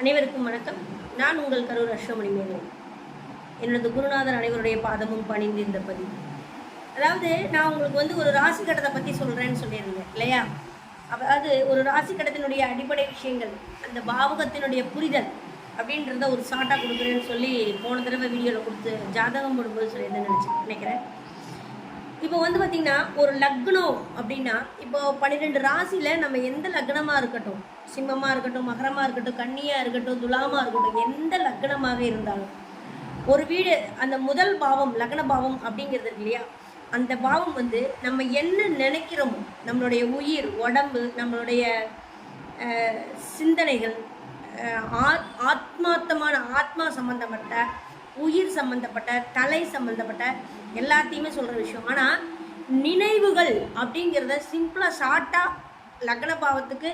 அனைவருக்கும் வணக்கம். நான் உங்கள் கரூர் அஸ்வமணி மேனன் என்னோட குருநாதர் அனைவருடைய பாதமும் பணிந்து இந்த பதிவு. அதாவது நான் உங்களுக்கு வந்து ஒரு ராசி கட்டத்தை பற்றி சொல்கிறேன்னு சொல்லியிருந்தேன் இல்லையா? அதாவது ஒரு ராசி கடத்தினுடைய அடிப்படை விஷயங்கள் அந்த பாவகத்தினுடைய புரிதல் அப்படின்றத ஒரு ஷார்ட்டாக கொடுக்குறேன்னு சொல்லி போன தடவை வீடியோவில் கொடுத்து ஜாதகம் போடும்போது சொல்லியிருந்தேன் நினச்சி நினைக்கிறேன். இப்போ வந்து பார்த்திங்கன்னா ஒரு லக்னம் அப்படின்னா இப்போ பன்னிரெண்டு ராசியில் நம்ம எந்த லக்னமாக இருக்கட்டும்? சிம்மமாக இருக்கட்டும் மகரமாக இருக்கட்டும் கன்னியாக இருக்கட்டும் துலாமாக இருக்கட்டும் எந்த லக்னமாக இருந்தாலும். ஒரு வீடு அந்த முதல் பாவம் லக்ன பாவம் அப்படிங்கிறது இருக்கு இல்லையா? அந்த பாவம் வந்து நம்ம என்ன நினைக்கிறோமோ நம்மளுடைய உயிர் உடம்பு நம்மளுடைய சிந்தனைகள் ஆத் ஆத்மார்த்தமான ஆத்மா சம்பந்தப்பட்ட உயிர் சம்பந்தப்பட்ட தலை சம்பந்தப்பட்ட எல்லாத்தையுமே சொல்கிற விஷயம். ஆனால் நினைவுகள் அப்படிங்கிறத சிம்பிளாக ஷார்ட்டாக லக்ன பாவத்துக்கு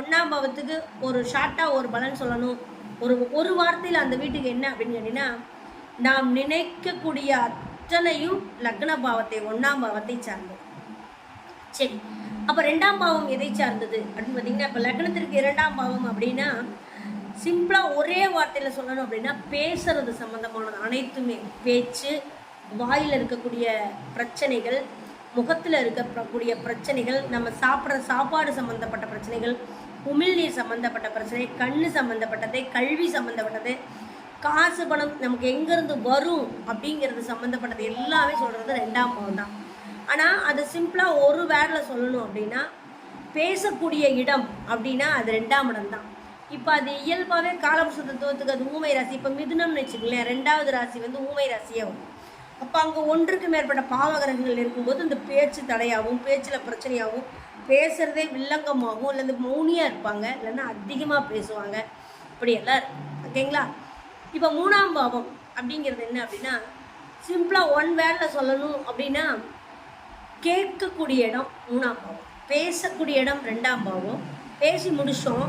ஒன்றாம் பாவத்துக்கு ஒரு ஷார்ட்டாக ஒரு பலன் சொல்லணும். ஒரு ஒரு வார்த்தையில் அந்த வீட்டுக்கு என்ன அப்படின்னு கேட்டிங்கன்னா நாம் நினைக்கக்கூடிய அத்தனையும் லக்ன பாவத்தை ஒன்றாம் பாவத்தை சார்ந்தது. சரி. அப்போ ரெண்டாம் பாவம் எதை சார்ந்தது அப்படின்னு பார்த்தீங்கன்னா இப்போ லக்னத்திற்கு இரண்டாம் பாவம் அப்படின்னா சிம்பிளாக ஒரே வார்த்தையில் சொல்லணும் அப்படின்னா பேசுறது சம்மந்தமானது அனைத்துமே. பேச்சு வாயில் இருக்கக்கூடிய பிரச்சனைகள் முகத்தில் இருக்கக்கூடிய பிரச்சனைகள் நம்ம சாப்பிட்ற சாப்பாடு சம்மந்தப்பட்ட பிரச்சனைகள் உமிழ்நீர் சம்மந்தப்பட்ட பிரச்சனை கண் சம்மந்தப்பட்டது கல்வி சம்மந்தப்பட்டது காசு பணம் நமக்கு எங்கேருந்து வரும் அப்படிங்கிறது சம்மந்தப்பட்டது எல்லாமே சொல்கிறது ரெண்டாம் பாவம் தான். ஆனால் அது சிம்பிளாக ஒரு வேர்டில் சொல்லணும் அப்படின்னா பேசக்கூடிய இடம் அப்படின்னா அது ரெண்டாம் இடம் தான். இப்போ அது இயல்பாகவே காலபுருஷ தத்துவத்துக்கு அது ஊமை ராசி. இப்போ மிதுனம்னு வச்சுக்கோங்களேன் ரெண்டாவது ராசி வந்து ஊமை ராசியே வரும் அப்போ அங்கே ஒன்றுக்கு மேற்பட்ட பாவகிரகங்கள் இருக்கும்போது இந்த பேச்சு தடையாகவும் பேச்சில் பிரச்சனையாகவும் பேசுகிறதே வில்லங்கமாகவும் இல்லை இந்த மௌனியாக இருப்பாங்க இல்லைன்னா அதிகமாக பேசுவாங்க. இப்படியெல்லாம் இருக்கும் ஓகேங்களா? இப்போ மூணாம் பாவம் அப்படிங்கிறது என்ன அப்படின்னா சிம்பிளாக ஒன் வேர்டில் சொல்லணும் அப்படின்னா கேட்கக்கூடிய இடம் மூணாம் பாவம். பேசக்கூடிய இடம் ரெண்டாம் பாவம். பேசி முடிச்சோம்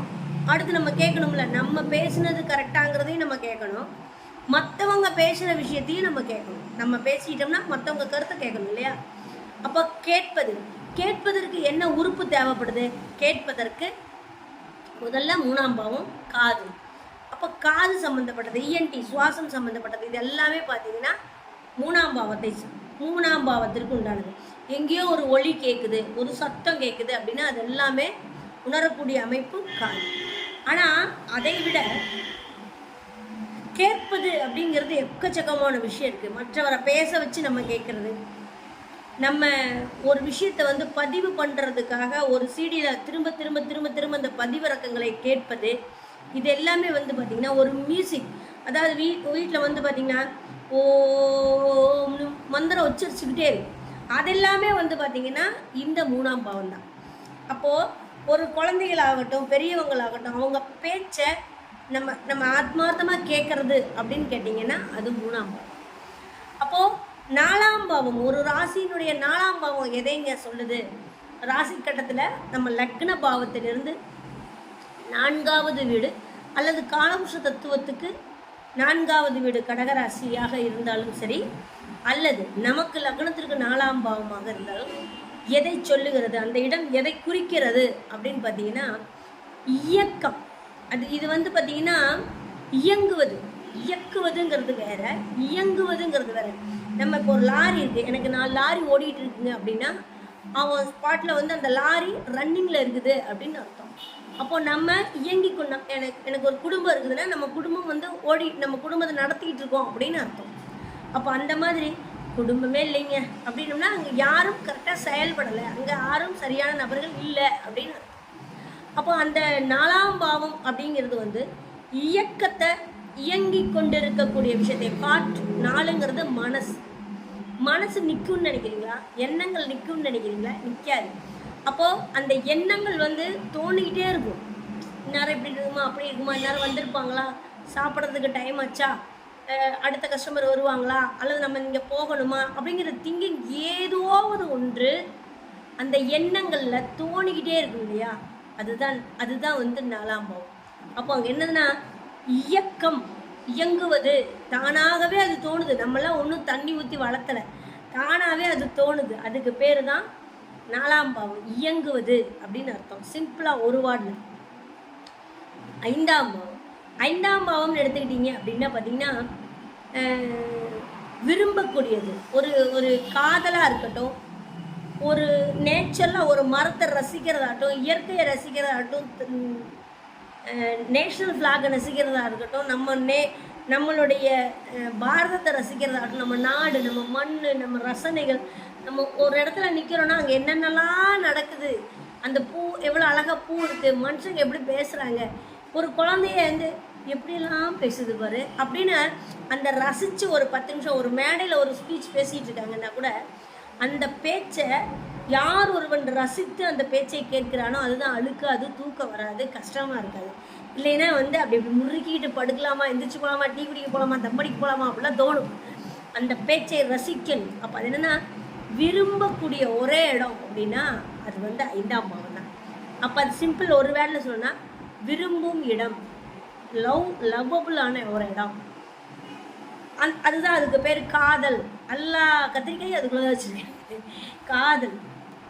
அடுத்து நம்ம கேட்கணும்ல நம்ம பேசுனது கரெக்டாங்கிறதையும் நம்ம கேட்கணும். மற்றவங்க பேசுகிற விஷயத்தையும் நம்ம கேட்கணும். நம்ம பேசிட்டோம்னா மற்றவங்க கருத்தை கேட்கணும் இல்லையா? அப்போ கேட்பது. கேட்பதற்கு என்ன உறுப்பு தேவைப்படுது? கேட்பதற்கு முதல்ல மூணாம் பாவம் காது. அப்போ காது சம்மந்தப்பட்டது இஎன்டி சுவாசம் சம்மந்தப்பட்டது இது எல்லாமே பார்த்தீங்கன்னா மூணாம் பாவத்தை மூணாம் பாவத்திற்கு உண்டானது. எங்கேயோ ஒரு ஒளி கேட்குது ஒரு சத்தம் கேட்குது அப்படின்னா அது எல்லாமே உணரக்கூடிய அமைப்பு காது. ஆனால் அதை விட கேட்பது அப்படிங்கிறது எக்கச்சக்கமான விஷயம் இருக்குது மற்றவரை பேச வச்சு நம்ம கேட்குறது. நம்ம ஒரு விஷயத்தை வந்து பதிவு பண்ணுறதுக்காக ஒரு சீடியில் திரும்ப திரும்ப திரும்ப திரும்ப அந்த பதிவிறக்கங்களை கேட்பது இது எல்லாமே வந்து பார்த்திங்கன்னா ஒரு மியூசிக் அதாவது வீ வீட்டில் வந்து பார்த்திங்கன்னா ஓம்னு மந்திரம் உச்சரிச்சுக்கிட்டே இருக்கும். அதெல்லாமே வந்து பார்த்திங்கன்னா இந்த மூணாம் பாவம் தான் அப்போது ஒரு குழந்தைகளாகட்டும் பெரியவங்களாகட்டும் அவங்க பேச்சை நம்ம நம்ம ஆத்மார்த்தமாக கேட்குறது அப்படின்னு கேட்டிங்கன்னா அது மூணாம் பாவம். அப்போது நாலாம் பாவம் ஒரு ராசியினுடைய நாலாம் பாவம் எதைங்க சொல்லுது? ராசி கட்டத்தில் நம்ம லக்ன பாவத்திலிருந்து நான்காவது வீடு அல்லது காலபுஷ தத்துவத்துக்கு நான்காவது வீடு கடகராசியாக இருந்தாலும் சரி அல்லது நமக்கு லக்னத்திற்கு நாலாம் பாவமாக இருந்தாலும் எதை சொல்லுகிறது? அந்த இடம் எதை குறிக்கிறது? அப்படின்னு பார்த்தீங்கன்னா இயக்கம். அது இது வந்து பார்த்தீங்கன்னா இயங்குவது. இயக்குவதுங்கிறது வேற இயங்குவதுங்கிறது வேற. நம்ம இப்போ ஒரு லாரி இருக்கு. எனக்கு நான் லாரி ஓடிட்டு இருக்குங்க அப்படின்னா அவன் ஸ்பாட்டில் வந்து அந்த லாரி ரன்னிங்கில் இருக்குது அப்படின்னு அர்த்தம். அப்போ நம்ம இயங்கி கொண்ட எனக்கு எனக்கு ஒரு குடும்பம் இருக்குதுன்னா நம்ம குடும்பம் வந்து ஓடி நம்ம குடும்பத்தை நடத்திக்கிட்டு இருக்கோம் அப்படின்னு அர்த்தம். அப்போ அந்த மாதிரி குடும்பமே இல்லைங்க. அப்படின்னோம்னா அங்கே யாரும் கரெக்டாக செயல்படலை. அங்கே யாரும் சரியான நபர்கள் இல்லை அப்படின்னு. அப்போ அந்த நாலாம் பாவம் அப்படிங்கிறது வந்து இயக்கத்தை இயங்கி கொண்டிருக்கக்கூடிய விஷயத்தை காற்று நாளுங்கிறது மனசு. மனசு நிற்கும்னு நினைக்கிறீங்களா? எண்ணங்கள் நிற்கும்னு நினைக்கிறீங்களா? நிற்காது அப்போது அந்த எண்ணங்கள் வந்து தோணிக்கிட்டே இருக்கும். இந்நேரம் இப்படி இருக்குமா? அப்படி இருக்குமா? இந்நேரம் வந்திருப்பாங்களா? சாப்பிட்றதுக்கு டைம் ஆச்சா? அடுத்த கஸ்டமர் வருவாங்களா? அல்லது நம்ம இங்கே போகணுமா? அப்படிங்கிற திங்கிங் ஏதோ ஒரு ஒன்று அந்த எண்ணங்களில் தோணிக்கிட்டே இருக்கும் இல்லையா? அதுதான் அதுதான் வந்து நாலாம் பாவம். அப்போ அங்கே என்னதுன்னா இயக்கம் இயங்குவது. தானாகவே அது தோணுது. நம்மளாம் ஒன்றும் தண்ணி ஊற்றி வளர்த்தலை. தானாகவே அது தோணுது. அதுக்கு பேர் தான் நாலாம் பாவம். இயங்குவது அப்படின்னு அர்த்தம். சிம்பிளாக ஒரு வார்டில் ஐந்தாம் பாவம். ஐந்தாம் பாவம்னு எடுத்துக்கிட்டீங்க அப்படின்னா பார்த்தீங்கன்னா விரும்பக்கூடியது. ஒரு ஒரு காதலாக இருக்கட்டும் ஒரு நேச்சரில் ஒரு மரத்தை ரசிக்கிறதாகட்டும் இயற்கையை ரசிக்கிறதாகட்டும் நேஷ்னல் ஃப்ளாகை ரசிக்கிறதா இருக்கட்டும் நம்ம நே நம்மளுடைய பாரதத்தை ரசிக்கிறதாகட்டும் நம்ம நாடு நம்ம மண் நம்ம ரசனைகள் நம்ம ஒரு இடத்துல நிற்கிறோன்னா அங்கே என்னென்னலாம் நடக்குது? அந்த பூ எவ்வளோ அழகாக பூ இருக்குது மனுஷங்க எப்படி பேசுகிறாங்க ஒரு குழந்தைய வந்து எப்படியெல்லாம் பேசுது பாரு? அப்படின்னு அந்த ரசித்து ஒரு பத்து நிமிஷம் ஒரு மேடையில் ஒரு ஸ்பீச் பேசிகிட்டு இருக்காங்கன்னா கூட அந்த பேச்சை யார் ஒருவன் ரசித்து அந்த பேச்சை கேட்கிறானோ அதுதான் அழுக்கு அது தூக்கம் வராது கஷ்டமாக இருக்காது. இல்லைன்னா வந்து அப்படி இப்படி முறுக்கிட்டு படுக்கலாமா எந்திரிச்சு போகலாமா டீ குடிக்க போகலாமா தம்படிக்கு போகலாமா அப்படிலாம் தோணும். அந்த பேச்சை ரசிக்கணும் அப்போ அது என்னென்னா விரும்பக்கூடிய ஒரே இடம் அப்படின்னா அது வந்து ஐந்தாம் பாவம் தான் அப்போ அது சிம்பிள் ஒரு வேர்டில் சொல்லணும்னா விரும்பும் இடம். லவ் லவ்வபுளான ஒரு இடம். அந் அதுதான் அதுக்கு பேர் காதல். எல்லா கத்திரிக்கையும் அதுக்குள்ளே தான் வச்சுருக்கேன். காதல்.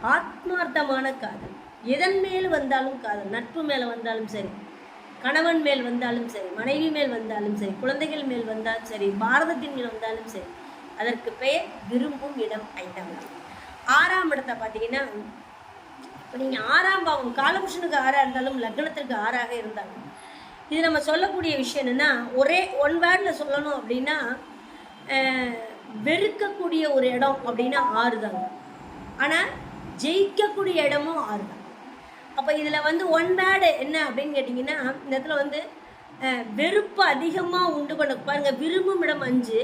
ஆத்மார்த்தமான காதல். எதன் மேல் வந்தாலும் காதல். நட்பு மேலே வந்தாலும் சரி. கணவன் மேல் வந்தாலும் சரி. மனைவி மேல் வந்தாலும் சரி. குழந்தைகள் மேல் வந்தாலும் சரி. பாரதத்தின் மேல் வந்தாலும் சரி. அதற்கு பெயர் விரும்பும் இடம் ஐந்தாம் இடம். ஆறாம் இடத்தை பார்த்தீங்கன்னா இப்போ நீங்கள் ஆறாம் பாவம். காலபுருஷனுக்கு ஆறாக இருந்தாலும் லக்னத்திற்கு ஆறாக இருந்தாலும் இது நம்ம சொல்லக்கூடிய விஷயம் என்னென்னா ஒரே ஒன் வேர்டில் சொல்லணும் அப்படின்னா வெறுக்கக்கூடிய ஒரு இடம் அப்படின்னா ஆறு தாங்க ஆனால் ஜெயிக்கக்கூடிய இடமும் ஆறு தான். அப்போ இதில் வந்து ஒன் வேர்டு என்ன அப்படின்னு கேட்டிங்கன்னா இந்த இடத்துல வந்து வெறுப்பு அதிகமாக உண்டு பண்ண பாருங்கள் விரும்பும் இடம் அஞ்சு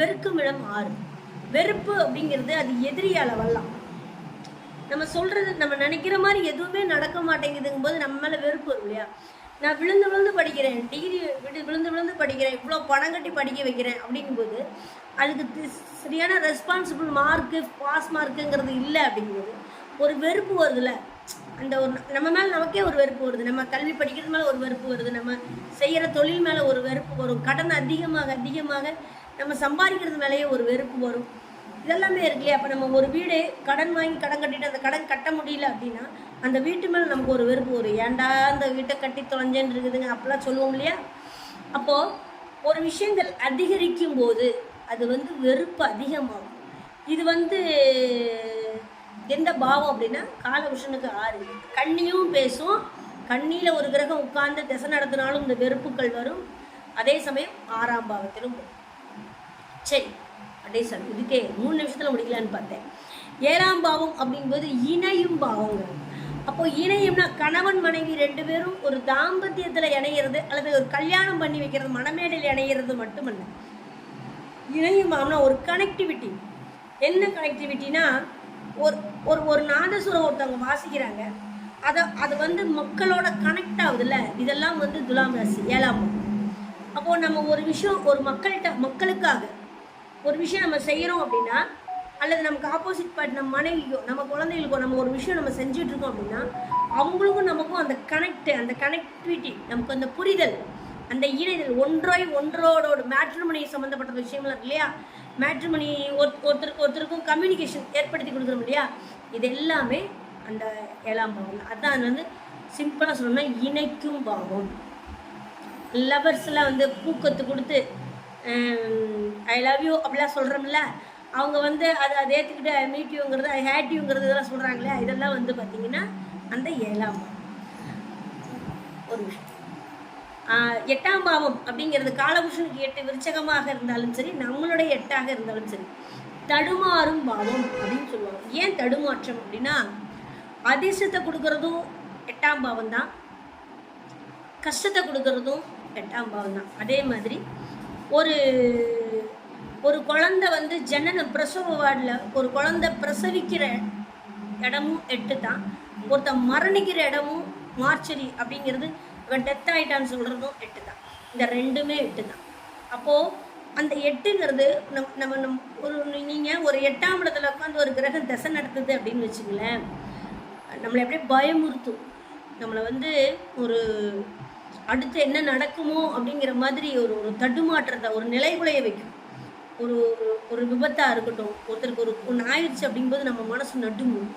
வெறுக்கும் இடம் ஆறு. வெறுப்பு அப்படிங்கிறது அது எதிரியால் வரலாம். நம்ம சொல்றது நம்ம நினைக்கிற மாதிரி எதுவுமே நடக்க மாட்டேங்குதுங்கும் போது நம்ம மேலே வெறுப்பு வரும் இல்லையா? நான் விழுந்து விழுந்து படிக்கிறேன் டிகிரி விடு விழுந்து விழுந்து படிக்கிறேன் இவ்வளோ பணம் கட்டி படிக்க வைக்கிறேன் அப்படிங்கும்போது அதுக்கு தி- சரியான ரெஸ்பான்சிபிள் மார்க்கு பாஸ் மார்க்குங்கிறது இல்லை அப்படிங்கும்போது ஒரு வெறுப்பு வருதுல்ல. அந்த ஒரு நம்ம மேலே நமக்கே ஒரு வெறுப்பு வருது. நம்ம கல்வி படிக்கிறது மேலே ஒரு வெறுப்பு வருது. நம்ம செய்கிற தொழில் மேலே ஒரு வெறுப்பு வரும். கடன் அதிகமாக அதிகமாக நம்ம சம்பாதிக்கிறது மேலேயே ஒரு வெறுப்பு வரும். இதெல்லாமே இருக்கு இல்லையா? அப்போ நம்ம ஒரு வீடு கடன் வாங்கி கடன் கட்டிட்டு அந்த கடன் கட்ட முடியல அப்படின்னா அந்த வீட்டு மேலே நமக்கு ஒரு வெறுப்பு வரும் ஏன்டா அந்த வீட்டை கட்டி தொலைஞ்சேன்னு இருக்குதுங்க அப்படிலாம் சொல்லுவோம் இல்லையா? அப்போது ஒரு விஷயங்கள் அதிகரிக்கும் போது அது வந்து வெறுப்பு அதிகமாகும். இது வந்து எந்த பாவம் அப்படின்னா காலபுருஷனுக்கு ஆறு. கண்ணியும் பேசும். கண்ணியில் ஒரு கிரகம் உட்கார்ந்து திசை நடத்தினாலும் இந்த வெறுப்புகள் வரும். அதே சமயம் ஆறாம் பாவத்திலும் வரும். சரி அப்படியே சார் இதுக்கே மூணு நிமிஷத்தில் முடிக்கலான்னு பார்த்தேன். ஏழாம் பாவம் அப்படிங்கும்போது இணையும் பாவங்கிறது அப்போ இணையம்னா கணவன் மனைவி ரெண்டு பேரும் ஒரு தாம்பத்தியத்தில் இணையிறது அல்லது ஒரு கல்யாணம் பண்ணி வைக்கிறது மனமேடையில் இணையிறது மட்டுமல்ல. இணையும் ஒரு கனெக்டிவிட்டி என்ன கனெக்டிவிட்டினா ஒரு ஒரு ஒரு நாதசுரம் ஒருத்தவங்க வாசிக்கிறாங்க. அதை அது வந்து மக்களோட கனெக்ட் ஆகுதுல்ல? இதெல்லாம் வந்து துலாம் ராசி ஏழாம் அப்போது நம்ம ஒரு விஷயம் ஒரு மக்கள்கிட்ட மக்களுக்காக ஒரு விஷயம் நம்ம செய்கிறோம் அப்படின்னா அல்லது நமக்கு ஆப்போசிட் பார்ட் நம்ம மனைவிக்கோ நம்ம குழந்தைகளுக்கோ நம்ம ஒரு விஷயம் நம்ம செஞ்சிட்ருக்கோம் அப்படின்னா அவங்களுக்கும் நமக்கும் அந்த கனெக்ட் அந்த கனெக்டிவிட்டி நமக்கு அந்த புரிதல் அந்த இணைதல் ஒன்றாய் ஒன்றோட மேட்ரிமணி சம்மந்தப்பட்ட விஷயம்லாம் இருக்கு இல்லையா? மேட்ரிமணி ஒரு ஒருத்தருக்கு ஒருத்தருக்கும் கம்யூனிகேஷன் ஏற்படுத்தி கொடுக்குறோம் இல்லையா? இது எல்லாமே அந்த ஏழாம் பாவம் அதான் அது வந்து சிம்பிளாக சொல்லணும்னா இணைக்கும் பாவம். லவர்ஸ்லாம் வந்து பூக்கத்து கொடுத்து ஐ லவ் யூ அப்படிலாம் சொல்கிறோம்ல அவங்க வந்து அதை அதை ஏற்றுக்கிட்டு ஐ மீட் ஐ ஹேட்யூங்கிறது இதெல்லாம் சொல்கிறாங்களே இதெல்லாம் வந்து பார்த்திங்கன்னா அந்த ஏழாம் ஒரு விஷயம். எட்டாம் பாவம் அப்படிங்கிறது காலபுஷனுக்கு எட்டு விருச்சகமாக இருந்தாலும் சரி நம்மளுடைய எட்டாக இருந்தாலும் சரி தடுமாறும் பாவம் அப்படின்னு சொல்லுவாங்க. ஏன் தடுமாற்றம் அப்படின்னா அதிர்ஷ்டத்தை கொடுக்கறதும் எட்டாம் பாவம் தான் கஷ்டத்தை கொடுக்கறதும் எட்டாம் பாவம் தான். அதே மாதிரி ஒரு ஒரு குழந்தை வந்து ஜனன பிரசவ வார்டில் ஒரு குழந்தை பிரசவிக்கிற இடமும் எட்டு தான் ஒருத்தன் மரணிக்கிற இடமும் மார்ச்சரி அப்படிங்கிறது இவன் டெத் ஆகிட்டான்னு சொல்கிறதும் எட்டு தான் இந்த ரெண்டுமே எட்டு தான் அப்போது அந்த எட்டுங்கிறது நம் நம்ம நம் ஒரு நீங்கள் ஒரு எட்டாம் இடத்துல உட்காந்து ஒரு கிரகம் தசை நடத்துது அப்படின்னு வச்சுங்களேன் நம்மளை அப்படியே பயமுறுத்தும். நம்மளை வந்து ஒரு அடுத்து என்ன நடக்குமோ அப்படிங்கிற மாதிரி ஒரு ஒரு தடுமாற்றத்தை ஒரு நிலைகுலைய வைக்கும். ஒரு ஒரு ஒரு விபத்தாக இருக்கட்டும் ஒருத்தருக்கு ஒரு ஒன்று ஆயிடுச்சு அப்படிங்கும்போது நம்ம மனசு நடுங்கும்.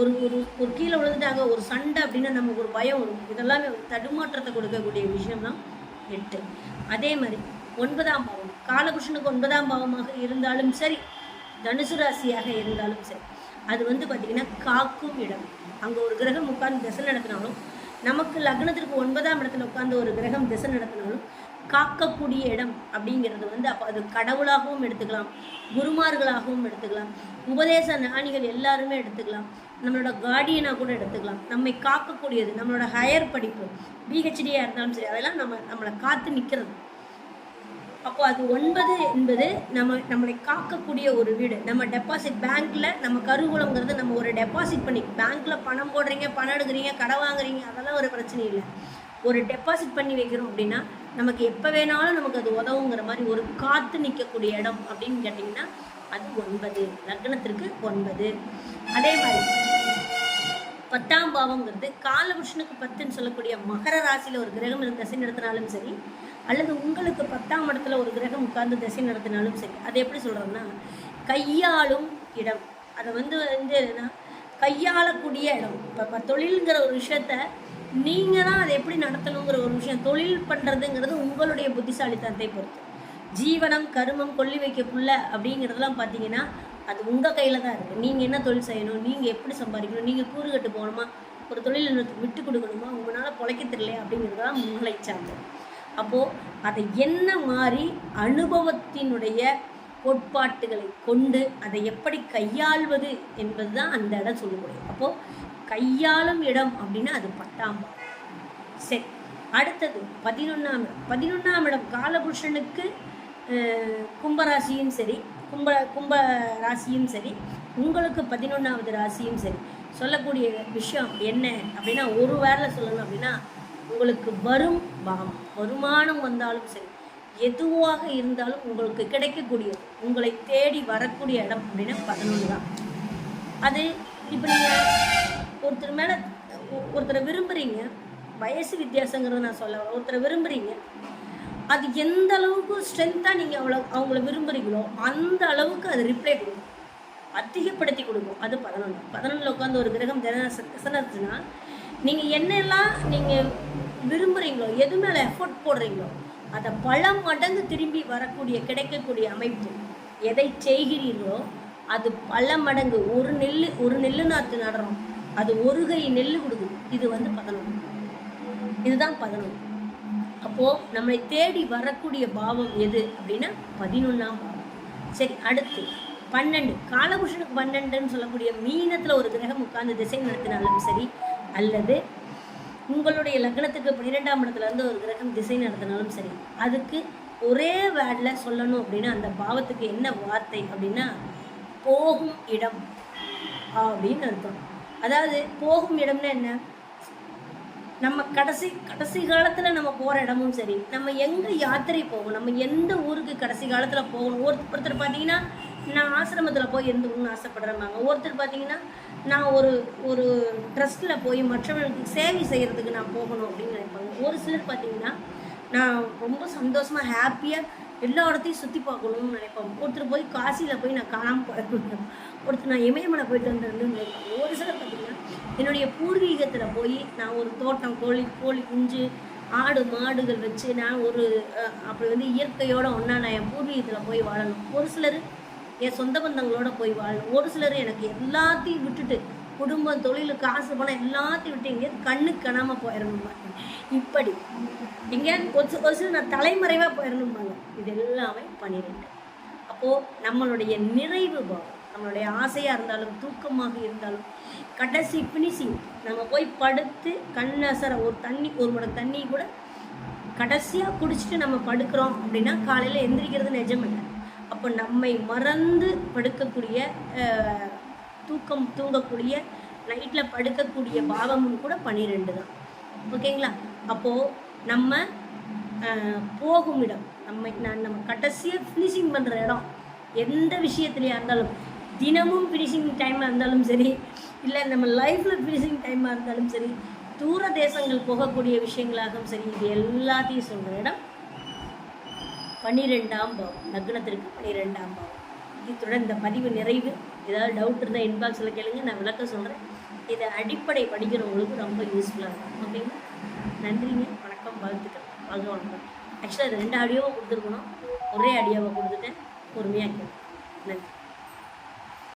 ஒரு ஒரு ஒரு கீழே விழுந்துட்டாங்க ஒரு சண்டை அப்படின்னா நமக்கு ஒரு பயம் வரும். இதெல்லாமே தடுமாற்றத்தை கொடுக்கக்கூடிய விஷயம் தான் எட்டு அதே மாதிரி ஒன்பதாம் பாவம். காலகுஷனுக்கு ஒன்பதாம் பாவமாக இருந்தாலும் சரி தனுசு ராசியாக இருந்தாலும் சரி அது வந்து பார்த்திங்கன்னா காக்கும் இடம். அங்கே ஒரு கிரகம் உட்கார்ந்து திசை நடத்தினாலும் நமக்கு லக்னத்திற்கு ஒன்பதாம் இடத்துல உட்கார்ந்து ஒரு கிரகம் திசை நடத்தினாலும் காக்கக்கூடிய இடம் அப்படிங்கிறது வந்து அப்போ அது கடவுளாகவும் எடுத்துக்கலாம் குருமார்களாகவும் எடுத்துக்கலாம் உபதேச ஞானிகள் எல்லாருமே எடுத்துக்கலாம் நம்மளோட கார்டியனாக கூட எடுத்துக்கலாம். நம்மை காக்கக்கூடியது நம்மளோட ஹையர் படிப்பு பிஹெச்டியாக இருந்தாலும் சரி அதெல்லாம் நம்ம நம்மளை காத்து நிற்கிறது அப்போ அது ஒன்பது என்பது நம்ம நம்மளை காக்கக்கூடிய ஒரு வீடு. நம்ம டெபாசிட் பேங்க்ல நம்ம கருவூலங்கிறது நம்ம ஒரு டெபாசிட் பண்ணி பேங்க்கில் பணம் போடுறீங்க பணம் எடுக்கிறீங்க கடை வாங்குறீங்க அதெல்லாம் ஒரு பிரச்சனை இல்லை. ஒரு டெபாசிட் பண்ணி வைக்கிறோம் அப்படின்னா நமக்கு எப்போ வேணாலும் நமக்கு அது உதவுங்கிற மாதிரி ஒரு காத்து நிற்கக்கூடிய இடம் அப்படின்னு கேட்டிங்கன்னா அது ஒன்பது. லக்னத்திற்கு ஒன்பது. அதே மாதிரி பத்தாம் பாவங்கிறது காலபுருஷனுக்கு பத்துன்னு சொல்லக்கூடிய மகர ராசியில் ஒரு கிரகம் இருந்து திசை நடத்தினாலும் சரி அல்லது உங்களுக்கு பத்தாம் இடத்துல ஒரு கிரகம் உட்கார்ந்து திசை நடத்தினாலும் சரி அதை எப்படி சொல்கிறோம்னா கையாளும் இடம். அதை வந்து வந்து என்னன்னா கையாளக்கூடிய இடம். இப்போ இப்போ தொழிலுங்கிற ஒரு விஷயத்த நீங்கள் தான் அதை எப்படி நடத்தணுங்கிற ஒரு விஷயம். தொழில் பண்ணுறதுங்கிறது உங்களுடைய புத்திசாலித்தனத்தை பொறுத்து. ஜீவனம் கருமம் கொல்லி வைக்கக்குள்ள அப்படிங்கிறதெல்லாம் பார்த்தீங்கன்னா அது உங்கள் கையில் தான் இருக்குது நீங்கள் என்ன தொழில் செய்யணும் நீங்கள் எப்படி சம்பாதிக்கணும் நீங்கள் கூறு கட்டு போகணுமா ஒரு தொழில் நிறுவனத்துக்கு விட்டு கொடுக்கணுமா உங்களால் பொழைக்க தெரியலையா அப்படிங்கிறது தான் உங்களை சார்ந்தது அப்போது அதை என்ன மாதிரி அனுபவத்தினுடைய கோட்பாட்டுகளை கொண்டு அதை எப்படி கையாள்வது என்பது தான் அந்த இடம் சொல்லக்கூடிய அப்போது கையாளும் இடம் அப்படின்னா அது பத்தாம் பாவம். சரி அடுத்தது பதினொன்றாம் இடம். பதினொன்றாம் இடம் காலபுருஷனுக்கு கும்பராசியும் சரி கும்ப கும்ப ராசியும் சரி உங்களுக்கு பதினொன்றாவது ராசியும் சரி. சொல்லக்கூடிய விஷயம் என்ன அப்படின்னா ஒரு வேலை சொல்லணும் அப்படின்னா உங்களுக்கு வரும் பாகம் வருமானம் வந்தாலும் சரி எதுவாக இருந்தாலும் உங்களுக்கு கிடைக்கக்கூடியது உங்களை தேடி வரக்கூடிய இடம் அப்படின்னா பதினொன்று தான். அது இப்போ நீங்கள் ஒருத்தர் மேலே ஒருத்தரை விரும்புகிறீங்க வயசு வித்தியாசங்கிறத நான் சொல்ல ஒருத்தரை விரும்புகிறீங்க அது எந்த அளவுக்கு ஸ்ட்ரென்த்தாக நீங்கள் அவ்வளோ அவங்கள விரும்புகிறீங்களோ அந்த அளவுக்கு அது ரிப்ளை கொடுக்கும். அதிகப்படுத்தி கொடுக்கும். அது பதினொன்று பதினொன்றில் உட்காந்து ஒரு கிரகம் தினசுனா நீங்கள் என்னெல்லாம் நீங்கள் விரும்புகிறீங்களோ எது மேலே எஃபோர்ட் போடுறீங்களோ அதை பல மடங்கு திரும்பி வரக்கூடிய கிடைக்கக்கூடிய அமைப்பு எதை செய்கிறீர்களோ அது பல மடங்கு ஒரு நெல் ஒரு நெல்லு நாற்று நடுறோம். அது ஒரு கை நெல் கொடுக்குது. இது வந்து பதினொன்று. இதுதான் பதினொன்று. அப்போது நம்மளை தேடி வரக்கூடிய பாவம் எது அப்படின்னா பதினொன்றாம் பாவம். சரி அடுத்து பன்னெண்டு. காலபுஷனுக்கு பன்னெண்டுன்னு சொல்லக்கூடிய மீனத்தில் ஒரு கிரகம் உட்கார்ந்து திசை நடத்தினாலும் சரி அல்லது உங்களுடைய லக்னத்துக்கு பன்னிரெண்டாம் இடத்துல இருந்து ஒரு கிரகம் திசை நடத்தினாலும் சரி அதுக்கு ஒரே வேர்டில் சொல்லணும் அப்படின்னா அந்த பாவத்துக்கு என்ன வார்த்தை அப்படின்னா போகும் இடம் அப்படின்னு அர்த்தம். அதாவது போகும் இடம்னா என்ன? நம்ம கடைசி கடைசி காலத்தில் நம்ம போகிற இடமும் சரி. நம்ம எங்கே யாத்திரை போகணும் நம்ம எந்த ஊருக்கு கடைசி காலத்தில் போகணும்? ஒரு ஒருத்தர் பார்த்தீங்கன்னா நான் ஆசிரமத்தில் போய் இருந்துக்கணும்னு ஆசைப்படுறேம்பாங்க. ஒருத்தர் பார்த்தீங்கன்னா நான் ஒரு ஒரு ட்ரஸ்ட்டில் போய் மற்றவர்களுக்கு சேவை செய்கிறதுக்கு நான் போகணும் அப்படின்னு நினைப்பாங்க. ஒரு சிலர் பார்த்தீங்கன்னா நான் ரொம்ப சந்தோஷமாக ஹாப்பியாக எல்லா இடத்தையும் சுற்றி பார்க்கணும்னு நினைப்பாங்க ஒருத்தர் போய் காசியில் போய் நான் காணாமல் போயிருக்கேன் ஒருத்தர் நான் இமயமலை போயிட்டு வந்தேன்னு நினைப்பாங்க ஒரு சிலர் பார்த்தீங்கன்னா என்னுடைய பூர்வீகத்தில் போய் நான் ஒரு தோட்டம் கோழி கோழி குஞ்சு ஆடு மாடுகள் வச்சு நான் ஒரு அப்படி வந்து இயற்கையோட ஒன்றா நான் என் பூர்வீகத்தில் போய் வாழணும். ஒரு சிலர் என் சொந்த பந்தங்களோட போய் வாழணும். ஒரு சிலர் எனக்கு எல்லாத்தையும் விட்டுட்டு குடும்பம் தொழில் காசு பணம் எல்லாத்தையும் விட்டு எங்கேயாவது கண்ணுக்கு கணாமல் போயிடணும்பாங்க இப்படி. எங்கேயாவது கொசு கொசு நான் தலைமறைவாக போயிடணும்பாங்க இது எல்லாமே பன்னிரெண்டு அப்போது நம்மளுடைய நிறைவு பாவம் நம்மளுடைய ஆசையாக இருந்தாலும் தூக்கமாக இருந்தாலும் கடைசி ஃபினிஷிங் நம்ம போய் படுத்து கண்ணசர ஒரு தண்ணி ஒரு முறை தண்ணி கூட கடைசியாக குடிச்சிட்டு நம்ம படுக்கிறோம் அப்படின்னா காலையில் எந்திரிக்கிறது நிஜமில்லை அப்போ நம்மை மறந்து படுக்கக்கூடிய தூக்கம் தூங்கக்கூடிய நைட்டில் படுக்கக்கூடிய பாவமும் கூட பன்னிரெண்டு தான். ஓகேங்களா? அப்போது நம்ம போகும் இடம் நம்ம நான் நம்ம கடைசியாக ஃபினிஷிங் பண்ணுற இடம் எந்த விஷயத்துலையாக இருந்தாலும் தினமும் ஃபினிஷிங் டைமாக இருந்தாலும் சரி இல்லை நம்ம லைஃப்பில் ஃபினிஷிங் டைமாக இருந்தாலும் சரி தூர தேசங்கள் போகக்கூடிய விஷயங்களாகவும் சரி இது எல்லாத்தையும் சொல்கிற இடம் பன்னிரெண்டாம் பாவம் லக்னத்திற்கு பன்னிரெண்டாம் பாவம். இத்துடன் இந்த பதிவு நிறைவு. ஏதாவது டவுட் இருந்தால் இன்பாக்ஸில் கேளுங்க. நான் விளக்க சொல்கிறேன் இதை அடிப்படை படிக்கிறவங்களுக்கு ரொம்ப யூஸ்ஃபுல்லாக இருக்கும். ஓகேங்களா நன்றிங்க. வணக்கம். வாழ்த்துக்கள். வாழ்க வணக்கம் ஆக்சுவலாக இது ரெண்டு ஆடியோவை கொடுத்துருக்கணும். ஒரே ஆடியோவை கொடுத்துட்டேன். பொறுமையாக கேட்கும் நன்றி.